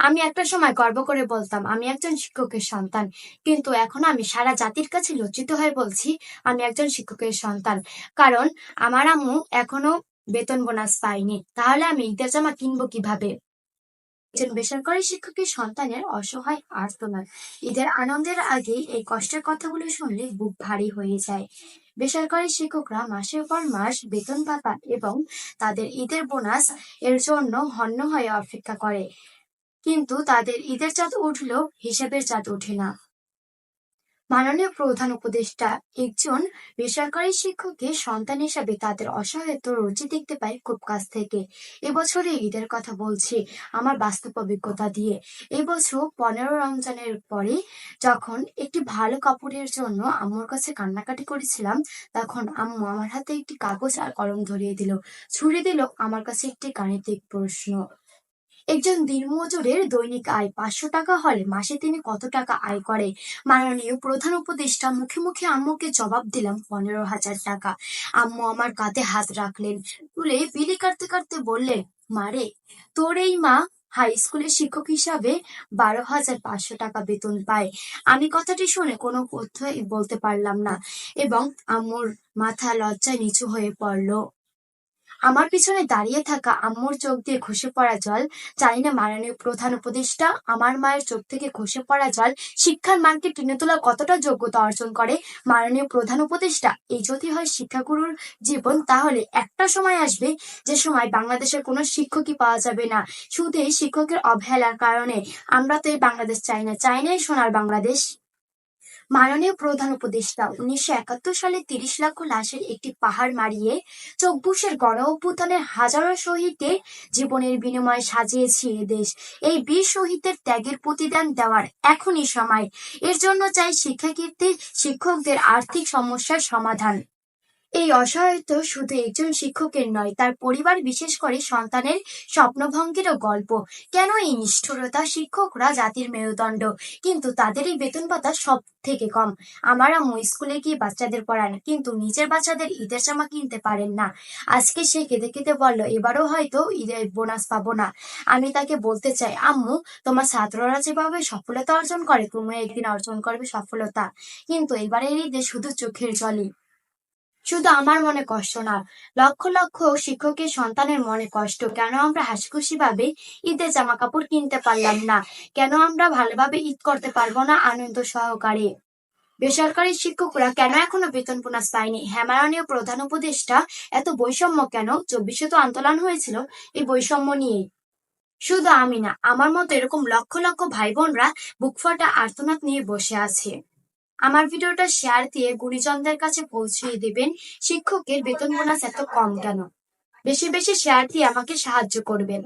আমি একটা সময় গর্ব করে বলতাম, আমি একজন শিক্ষকের সন্তান। কিন্তু এখন আমি সারা জাতির কাছে লজ্জিত হয়ে বলছি, আমি একজন শিক্ষকের সন্তান। কারণ আমার আম্মু এখনও বেতন বোনাস পাইনি তাহলে আমি ঈদের জামা কিনবো কীভাবে? একজন বেসরকারি শিক্ষকের সন্তানের অসহায় আর্তনাদ। ঈদের আনন্দের আগে এই কষ্টের কথাগুলো শুনলে বুক ভারী হয়ে যায়। বেসরকারি শিক্ষকরা মাসের পর মাস বেতন পাতা এবং তাদের ঈদের বোনাস এর জন্য হন্য হয়ে অপেক্ষা করে। কিন্তু তাদের ঈদের চাঁদ উঠলেও হিসাবের চাঁদ ওঠে না। মাননীয় প্রধান উপদেষ্টা একজন বেসরকারি শিক্ষকের সন্তান হিসাবে তাদের অসহায়ত্ব রোজই দেখতে পাই খুব কাছ থেকে। এবছরে ঈদের কথা বলছি আমার বাস্তব অভিজ্ঞতা দিয়ে। এবছর পনেরো রমজানের পরে যখন একটি ভালো কাপড়ের জন্য আম্মুর কাছে কান্নাকাটি করেছিলাম, তখন আম্মু আমার হাতে একটি কাগজ আর কলম ধরিয়ে দিল। ছুড়ে দিল আমার কাছে একটি গাণিতিক প্রশ্ন। একজন দিনমজুরের দৈনিক আয় পাঁচশো টাকা হলে মাসে তিনি কত টাকা আয় করে? মাননীয় প্রধান উপদেষ্টা মুখে মুখে আম্মুকে জবাব দিলাম, পনেরো হাজার টাকা। আম্মু আমার কাঁধে হাত রাখলেন, তুলে বিলি কাটতে কাটতে বললেন মারে তোর এই মা হাই স্কুলের শিক্ষক হিসাবে বারো হাজার পাঁচশো টাকা বেতন পায়। আমি কথাটি শুনে কোনো কথাই বলতে পারলাম না এবং আম্মুর মাথা লজ্জায় নিচু হয়ে পড়ল। আমার পিছনে দাঁড়িয়ে থাকা আম্মুর চোখ দিয়ে খসে পড়া জল, জানি না মাননীয় প্রধান উপদেষ্টা, আমার মায়ের চোখ থেকে খসে পড়া জল শিক্ষার মানকে টেনে তোলা কতটা যোগ্যতা অর্জন করে? মাননীয় প্রধান উপদেষ্টা, এই যদি হয় শিক্ষাগুরুর জীবন, তাহলে একটা সময় আসবে যে সময় বাংলাদেশের কোনো শিক্ষকই পাওয়া যাবে না। শুধু শিক্ষকের অবহেলার কারণে। আমরা তো এই বাংলাদেশ চাই না। চাই নাই সোনার বাংলাদেশ। মাননীয় প্রধান উপদেষ্টা উনিশশো একাত্তর সালে তিরিশ লক্ষ লাশের একটি পাহাড় মারিয়ে চব্বুশের গণ অভ্যুত্থানের হাজারো শহীদদের জীবনের বিনিময়ে সাজিয়েছে দেশ। এই বীর শহীদদের ত্যাগের প্রতিদান দেওয়ার এখনই সময়। এর জন্য চাই শিক্ষাক্ষেত্রে শিক্ষকদের আর্থিক সমস্যার সমাধান। এই অসহায়ত্ব শুধু একজন শিক্ষকের নয়, তার পরিবার, বিশেষ করে সন্তানের স্বপ্নভঙ্গেরও গল্প। কেন এই নিষ্ঠুরতা? শিক্ষকরা জাতির মেরুদণ্ড, কিন্তু তাদের এই বেতন পাতা সব থেকে কম। আমার আম্মু স্কুলে গিয়ে বাচ্চাদের পড়ান, কিন্তু নিজের বাচ্চাদের ঈদের জামা কিনতে পারেন না। আজকে সে কেঁদে কেঁদে বলল, এবারও হয়তো ঈদের বোনাস পাবো না। আমি তাকে বলতে চাই, আম্মু, তোমার ছাত্ররা যেভাবে সফলতা অর্জন করে, তুমি একদিন অর্জন করবে সফলতা। কিন্তু এবারের ঈদে শুধু চোখের জলই শুধু আমার মনে কষ্ট না লক্ষ লক্ষ শিক্ষকের সন্তানের মনে কষ্ট। কেন আমরা হাসিখুশি ভাবে ঈদের জামা কাপড় কিনতে পারলাম না? কেন আমরা ভালোভাবে ঈদ করতে পারব না আনন্দ সহকারে? বেসরকারি শিক্ষকরা কেন এখনও বেতন বোনাস পায়নি? হেমারণীয় প্রধান উপদেষ্টা এত বৈষম্য কেন? চব্বিশে তো আন্দোলন হয়েছিল এই বৈষম্য নিয়ে। শুধু আমি না, আমার মতো এরকম লক্ষ লক্ষ ভাই বোনরা বুকফাটা আর্তনাদ নিয়ে বসে আছে। আমার ভিডিওটা শেয়ার দিয়ে গুণীজনদের কাছে পৌঁছিয়ে দেবেন। শিক্ষকের বেতন বোনাস এত কম কেন? বেশি বেশি শেয়ার দিয়ে আমাকে সাহায্য করবেন।